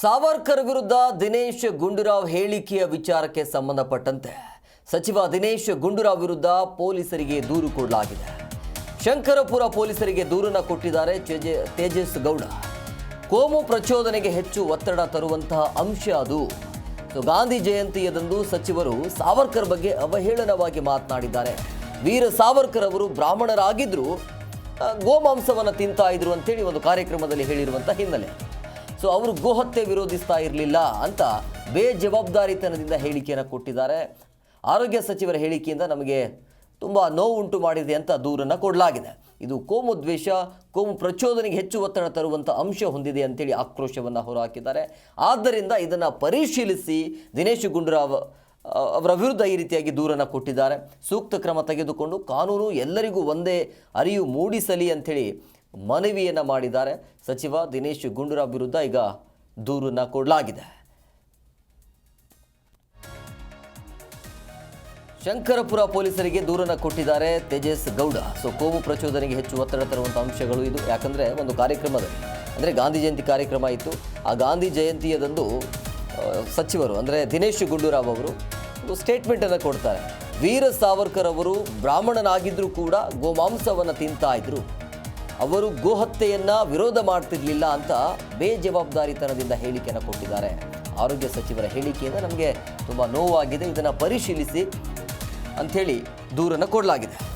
ಸಾವರ್ಕರ್ ವಿರುದ್ಧ ದಿನೇಶ್ ಗುಂಡೂರಾವ್ ಹೇಳಿಕೆಯ ವಿಚಾರಕ್ಕೆ ಸಂಬಂಧಪಟ್ಟಂತೆ ಸಚಿವ ದಿನೇಶ್ ಗುಂಡೂರಾವ್ ವಿರುದ್ಧ ಪೊಲೀಸರಿಗೆ ದೂರು ಕೊಡಲಾಗಿದೆ. ಶಂಕರಪುರ ಪೊಲೀಸರಿಗೆ ದೂರನ್ನು ಕೊಟ್ಟಿದ್ದಾರೆ ತೇಜ- ತೇಜಸ್ ಗೌಡ. ಕೋಮು ಪ್ರಚೋದನೆಗೆ ಹೆಚ್ಚು ಒತ್ತಡ ತರುವಂತಹ ಅಂಶ ಅದು. ಗಾಂಧಿ ಜಯಂತಿಯದಂದು ಸಚಿವರು ಸಾವರ್ಕರ್ ಬಗ್ಗೆ ಅವಹೇಳನವಾಗಿ ಮಾತನಾಡಿದ್ದಾರೆ. ವೀರ ಸಾವರ್ಕರ್ ಅವರು ಬ್ರಾಹ್ಮಣರಾಗಿದ್ದರೂ ಗೋಮಾಂಸವನ್ನು ತಿಂತಾ ಇದ್ರು ಅಂತೇಳಿ ಒಂದು ಕಾರ್ಯಕ್ರಮದಲ್ಲಿ ಹೇಳಿರುವಂಥ ಹಿನ್ನೆಲೆ. ಸೊ ಅವರು ಗೋಹತ್ಯೆ ವಿರೋಧಿಸ್ತಾ ಇರಲಿಲ್ಲ ಅಂತ ಬೇಜವಾಬ್ದಾರಿತನದಿಂದ ಹೇಳಿಕೆಯನ್ನು ಕೊಟ್ಟಿದ್ದಾರೆ. ಆರೋಗ್ಯ ಸಚಿವರ ಹೇಳಿಕೆಯಿಂದ ನಮಗೆ ತುಂಬ ನೋವುಂಟು ಮಾಡಿದೆ ಅಂತ ದೂರನ್ನು ಕೊಡಲಾಗಿದೆ. ಇದು ಕೋಮು ದ್ವೇಷ, ಕೋಮು ಪ್ರಚೋದನೆಗೆ ಹೆಚ್ಚು ಒತ್ತಡ ತರುವಂಥ ಅಂಶ ಹೊಂದಿದೆ ಅಂತೇಳಿ ಆಕ್ರೋಶವನ್ನು ಹೊರಹಾಕಿದ್ದಾರೆ. ಆದ್ದರಿಂದ ಇದನ್ನು ಪರಿಶೀಲಿಸಿ ದಿನೇಶ್ ಗುಂಡೂರಾವ್ ಅವರ ವಿರುದ್ಧ ಈ ರೀತಿಯಾಗಿ ದೂರನ್ನು ಕೊಟ್ಟಿದ್ದಾರೆ. ಸೂಕ್ತ ಕ್ರಮ ತೆಗೆದುಕೊಂಡು ಕಾನೂನು ಎಲ್ಲರಿಗೂ ಒಂದೇ ಅರಿವು ಮೂಡಿಸಲಿ ಅಂಥೇಳಿ ಮನವಿಯನ್ನು ಮಾಡಿದ್ದಾರೆ. ಸಚಿವ ದಿನೇಶ್ ಗುಂಡೂರಾವ್ ವಿರುದ್ಧ ಈಗ ದೂರನ್ನು ಕೊಡಲಾಗಿದೆ. ಶಂಕರಪುರ ಪೊಲೀಸರಿಗೆ ದೂರನ್ನು ಕೊಟ್ಟಿದ್ದಾರೆ ತೇಜಸ್ ಗೌಡ. ಸೊ, ಕೋಮು ಪ್ರಚೋದನೆಗೆ ಹೆಚ್ಚು ಒತ್ತಡ ತರುವಂಥ ಅಂಶಗಳು ಇದು. ಯಾಕಂದರೆ ಒಂದು ಕಾರ್ಯಕ್ರಮದಲ್ಲಿ, ಅಂದರೆ ಗಾಂಧಿ ಜಯಂತಿ ಕಾರ್ಯಕ್ರಮ ಇತ್ತು. ಆ ಗಾಂಧಿ ಜಯಂತಿಯದಂದು ಸಚಿವರು, ಅಂದರೆ ದಿನೇಶ್ ಗುಂಡೂರಾವ್ ಅವರು ಒಂದು ಸ್ಟೇಟ್ಮೆಂಟನ್ನು ಕೊಡ್ತಾರೆ. ವೀರ ಸಾವರ್ಕರ್ ಅವರು ಬ್ರಾಹ್ಮಣನಾಗಿದ್ದರೂ ಕೂಡ ಗೋಮಾಂಸವನ್ನು ತಿಂತಾ ಇದ್ರು. ಅವರು ಗೋಹತ್ಯೆಯನ್ನ ವಿರೋಧ ಮಾಡ್ತಿರ್ಲಿಲ್ಲ ಅಂತ ಬೇಜವಾಬ್ದಾರಿತನದಿಂದ ಹೇಳಿಕೆಯನ್ನು ಕೊಟ್ಟಿದ್ದಾರೆ. ಆರೋಗ್ಯ ಸಚಿವರ ಹೇಳಿಕೆಯಿಂದ ನಮಗೆ ತುಂಬ ನೋವಾಗಿದೆ. ಇದನ್ನು ಪರಿಶೀಲಿಸಿ ಅಂಥೇಳಿ ದೂರನ್ನು ಕೊಡಲಾಗಿದೆ.